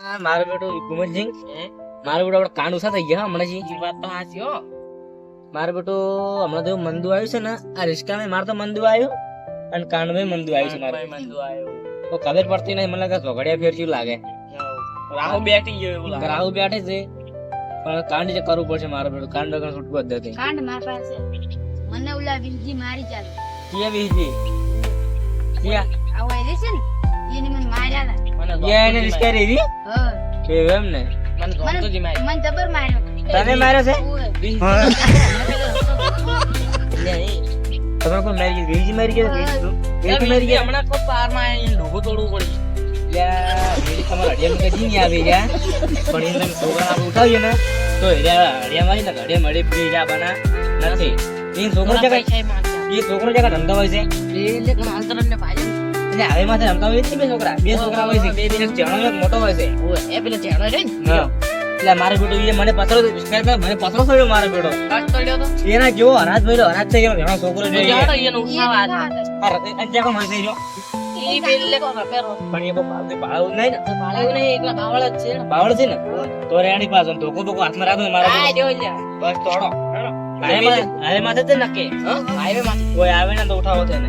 આ મારો બેટો કુમરસિંહ મારો બેટો આપણે કાંડ ઉસા થઈ ગયા હમણાં જી. વાત તો હાચી હો. મારો બેટો હમણાં તો મંદુ આવ્યું છે ને આ રિસ્કા મેં મારે તો મંદુ આવ્યું અને કાંડમાં મંદુ આવ્યું છે મારે. મંદુ આવ્યું. તો ખબર પડતી નહીં મને લાગે ઝઘડિયા ફેર જેવું લાગે. રાહુ બેઠી ગયો એવું લાગે. રાહુ બેઠે છે. પણ કાંડ જે કરવું પડશે મારો બેટો કાંડ વગર છૂટકો જ નથી. કાંડ મારા પાસે મને ઓલા વિલજી મારી ચાલે કે બીજી કે આવો એ છે ને એને મને માર્યા એને રિસ્કા રેવી હા. એવું એમ ને? મને ગમતો જ મારી મને જબર માર્યો. તને માર્યો છે. તમે કોઈ મારી ગઈ? બીજી મારી ગઈ? બીજી મારી ગઈ? હમણાં તો પારમાં આવીને ઢોકો તોડવું પડી. તમારા હડિયામાં કદી નહીં આવે યાર. પણ એ તમે છોકરા આપણે ઉઠાવીએ ને. તો હડિયા- હડિયામાં આવીને હડિયા મળે પી જા બના. નથી. એ છોકરો છે એ છોકરો છે કાંઈ ધંધો હોય છે. એટલે હવે માથે રમતા હોય બે છોકરા. બે છોકરા હોય છે. બે બે ચેણો એક મોટો હોય છે. એ પેલો ચેણો છે ને? એટલે મારો બેટો એ મને પથરો મને પથરો થયો મારો બેટો. એના જેવો અનાજ ભર્યો અનાજ થઈ ગયો. ઘણો છોકરો જોઈએ જાડો એને ઉઠાવા એ હતા. ના હતા. આ રતે- આ જ્યાં કોઈ મળશે રહ્યો. ઈ પેલે કોનો પેરો પણ એ બહુ પાલતુ- પાળવું નહીં ને. ભાળ્યું નહીં એકલા ભાવળ જ છે ને. બાવળ છે ને? તો રેડી પાછો ધોકો બોકો હાથમાં રાખો મારા આ બેટો. જો લ્યા. બસ તોડો. હારે માથે- જ નક્કી? હાઈવે માંથી. કોઈ આવે ને તો ઉઠાવો તેને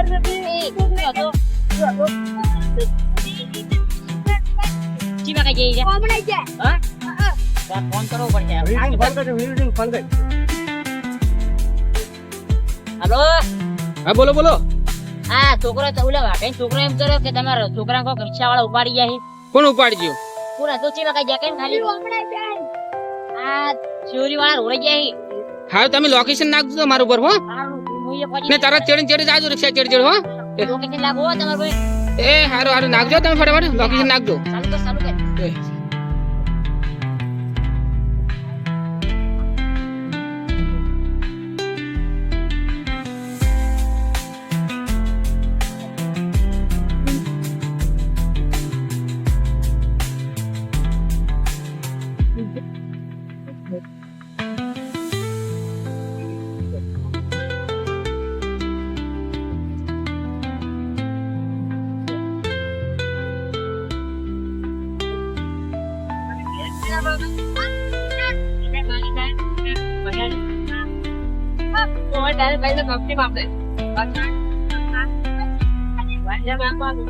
છે, છે? ચીમાં. હા? ફોન કરવો પડશે હા બોલો બોલો હા છોકરો તો ઓલા વાટે છોકરો એમ કર્યો કે તમારા છોકરા કો રિક્ષા વાળા ઉપાડી જાય હે કોણ ઉપાડી ગયો પૂરા તો ચીમાં કઈ જાય કેમ ખાલી આ ચોરી વાળા રોડે જાય. હા તમે લોકેશન નાખજો તો મારું ઉપર હો ને તરત ચડી ચડી જાજો રિક્ષા ચડી ચડી હો? લોકેશન લાગો તમારે ભાઈ. એ હારું હારું નાખજો તમે ફટાફટ. લોકેશન નાખજો. ચાલુ કર ચાલુ thôi để bây giờ còn cái mầm này và cái vậy nha ba con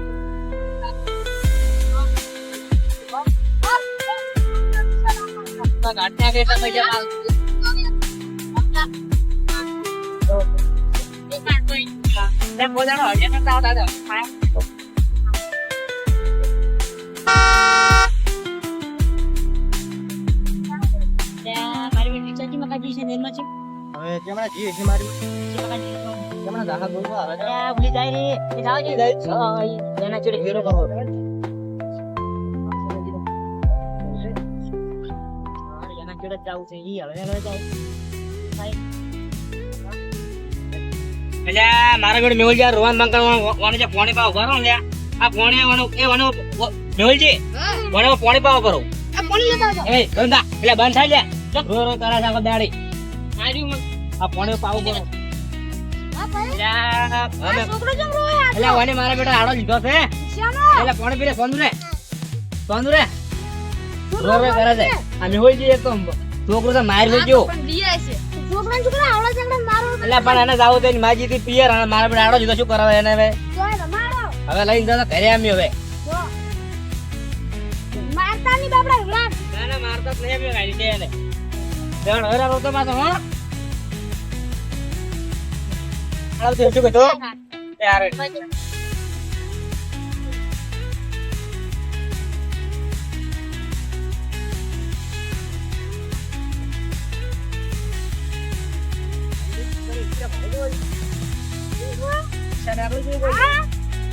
Hãy subscribe cho kênh Ghiền Mì Gõ Để không? Bỏ lỡ những video hấp dẫn Kaya para mag-exercise, makabisa din mo siya. હવે કેમણા જીએ છે મારી ચીમાં કાઢી છે. કેમણા દાખા બોલવા આવે છે. અરે, ભૂલી જાય રે. એ જાઓ જી. એના જોડે એના જોડે છે. ઈ હવે હવે જાય મારા બેટો મેહુલ રોવાન બંકર વાને જે પાવ કરો ને આ પોણી વાનો એ વાનો મેહુલજી વણો પોણી પાવ કરો. આ પાણી લેતા આવજો. એ ગંદા. એટલે બંધ થાય લે રો રો કરે છે દાડી. આ પોણી પાવ ભાઈ. એટલે વાને મારા બેટા આડો લીધો છે? એટલે પાણી પીરે સોંદુ રે. સોંદુ રે. રો રો કરે છે. આ મેહુલજી એક તો છોકરો તો માર વેચ્યો ગયો એટલે પણ એને જાવ તો માજી થી પિયર અને મારા બેટા આડો લીધો શું કરાવે એને હવે. હવે લઈને જતો ઘરે આમ્યો હવે. મારતા નહીં બાપડા ના ના મારતા જ નહીં આમ્યો ગાડી કે એને. જણ રાતો તે હારે હા.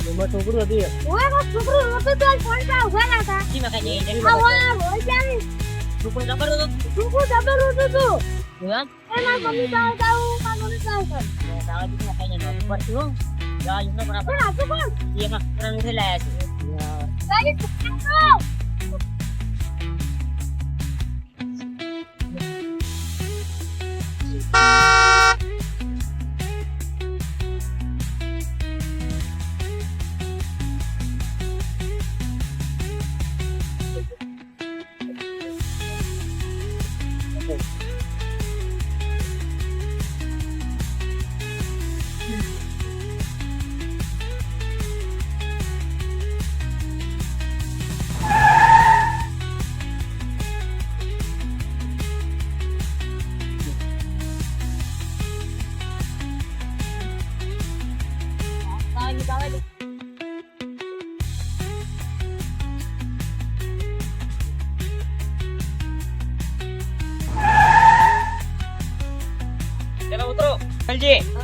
એમાં છોકરું હતું એ. ઓય કો છોકરો રોતો તો ફોન પર ઊભા ના હતા જી મકા જઈ જઈ આ ઓય રોઈ જાની છોકરો જબર હતો છોકરો જબર રોતો તો જોયા એ માર મમ્મી જાવ જાવ માર મમ્મી જાવ જાવ દાવા દી મકા જઈ નો પર શું જા યુનો બરાબર પણ આ તો કોણ એમાં ત્રણથી લાયા છે ગાડી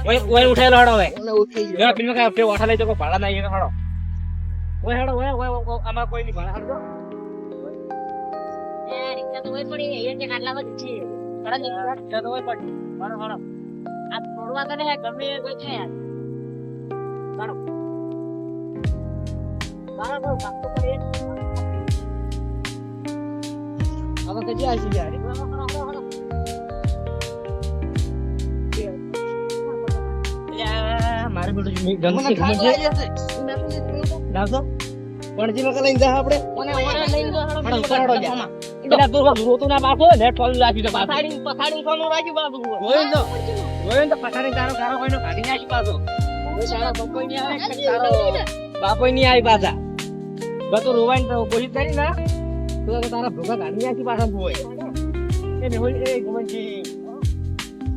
ઓય ઓય ઉઠાયેલો હાડો હવે જરા પેલી વખત આપણે વાઠા લઈ જકો ભાડા ના આવીએ હાડો ઓય હાડો ઓય ઓય ઓય, આમાં કોઈ નહીં ભાડા હાડો એ રિક્ષા તો હોય પડી એ જે કાટલામાં જ છે કડા ની ચાલો ઓય પટ હાડો હાડો આ છોડવા તો ને ગમે એ કોઈ છે યાર હાડો હાડો બહુ કાપતો પડે હવે કજી આસી યાર હાડો હાડો હાડો યા, મારે ખબર છે લાવજો પણજી માં લઈને જા આપણે મને ઓરે લઈને જો ઉપર હાડો જા. પેલા તું રોતું ના પાછો ને ટોલ રાખી દે પાછો પછાડી પછાડી કોનું જોયું તો જોયું તો પછાડી તારો કારો કોઈનો કાઢી નાખી પાછો સારા બકોઈ ની આવે તારો બાપોય નહીં આવી પાછા બધું રોવાઈને તો કોશિશ કરી ના. તો તારા ભૂખા કાઢી નાખી પાછા ભૂય એ મેહુલ એ ગોમનજી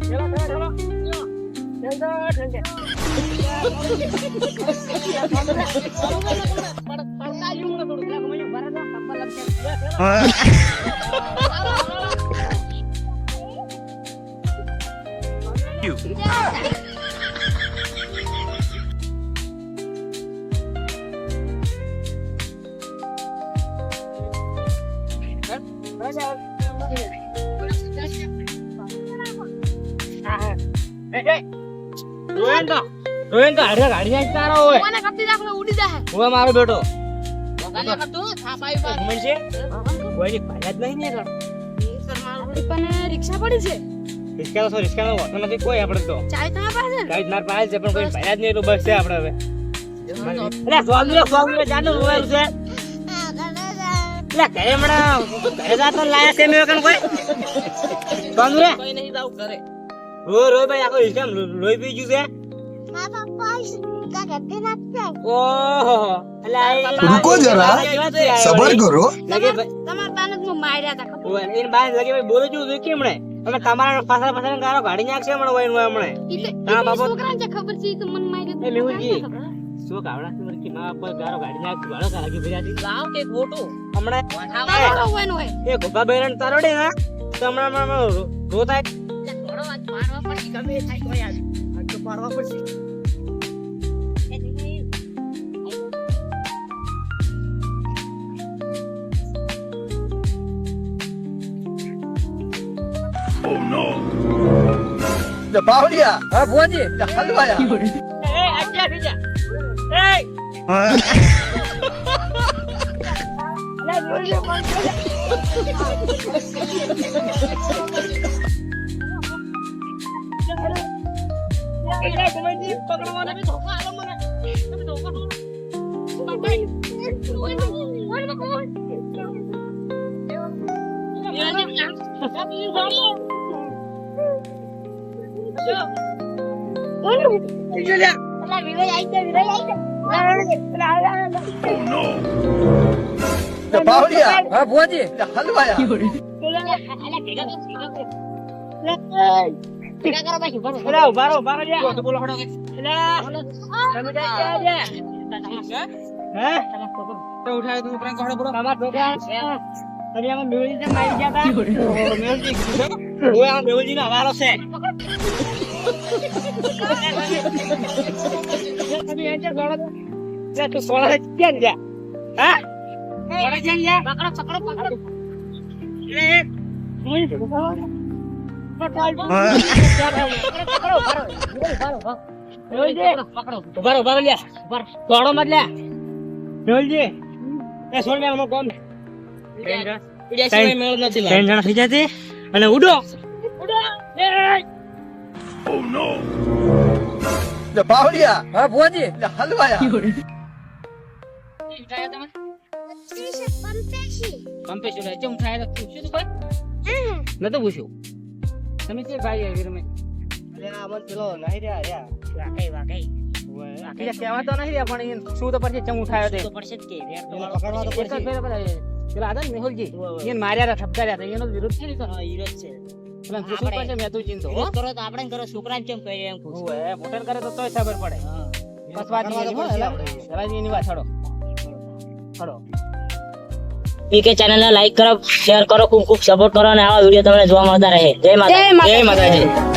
ચલો ચલો ચલો ઠંડો ઠંડે રોયન તો રોયન તો હાડે કાઢી નાખી તારો હોય કોને કપટી રાખલો ઉડી જાહે. હવે મારો બેટો. ગાના કરતું થાપ આવી બાદ છે? કોઈ ભાઈ જ નહીં ને કર પણ રિક્ષા પડી છે? રિસ્કા તો રિસ્કા નો હોતો નથી? કોઈ આપણે તો. ચાય તમારા પાસે? ગાઈડ માર પાસે છે પણ કોઈ ભાઈ જ નહીં એટલું બસ છે આપણે હવે. એટલે સ્વામી સ્વામી જાનું રોયેલું છે. એટલે ઘરે હમણાં ઘરે જાતો લાયા છે મેં કોઈ. સ્વામી રે. કોઈ નહીં જાવ ઘરે. રો રોય ભાઈ આખો હિસાબ લોહી પી ગયું છે? મારા પપ્પા કા ઘરથી ઓહો એટલે આ- જરા. સબર કરો. લગે ભાઈ તમારા માર્યા બાય લગે ભાઈ બોલે અમે પાછળ પાછળ ગારો કાઢી નાખશે હમણાં હોય ને હોય હમણે એટલે હા, એટલે છોકરાને જે ખબર છે તો મને માર્યો એ મેહુલજી. શું કાવડા છે કે મા બાપ ગારો કાઢી નાખશે ભાડો કાઢી ભર્યાથી લાવ કે ખોટું? હમણાં તમારો હોય ને હોય એ ગોપા બહેરણ તારોડે ના તો હમણાં રોતા મારવા પછી ગમે એ થાય કોઈ યાર આ તો મારવા પછી એ નહીં બાવળિયા હા ભુવાજી હલવાયા એ આજા બીજા એ એટલે ગુમાજી પકડવાનો તમે ધોકા આલો મને તમે ધોકા આલો બાવળિયા હા ભુવાજી હલવાયા એટલે ઊભા રહો ઊભા રહો. તો બોલો હડો. એટલે તમે ગયા છે? હે? તો ઉઠાય તું ઉપરાંત હડો બોલો. તમારા છોકરા તમે આમાં ને મારી ગયા તા? મેહુલજી કીધું છે? ઓય, આમાં મેહુલજીનો હવાલો છે. તમે સોળો તો. લે, તું સોળો ને ક્યાં જા હા સોળો ક્યાં જા પકડો પકડો પકડો એ. હું અને ઉડો ઉડો એ! લે બાવળિયા હા ભુવાજી લે હલવાયા પંપેશ્વર રહે છે, હું થાય તો પૂછ્યું તું કોઈ? નતું પૂછ્યું. તમે છે ભાઈ આવી રમે? અરે આ મત પેલો નહીં રહ્યા રહ્યા. વાકઈ વાકઈ. બીજા કહેવાતો નથી રહ્યા, પણ શું તો પડશે ચમ ઉઠાયો તે પડશે કે રેડ તો એને પકડવા તો પડશે પેલા મેહુલજી? માર્યા ઠપકાર્યા હતા. એનો વિરોધ છે ને તો. છે. આપણે- તું કરો તો આપણે છોકરાને કેમ એમ પૂછો. કરે તો તોય ખબર પડે. બસ વાત પકડવા તો નહીં પડશે હો, આપણે. એની વાત છોડો છોડો પીકે ચેનલને લાઈક કરો શેર કરો ખૂબ ખૂબ સપોર્ટ કરો અને આવા વીડિયો તમને જોવા મળતા રહે. જય માતા જય માતાજી. જય માતાજી.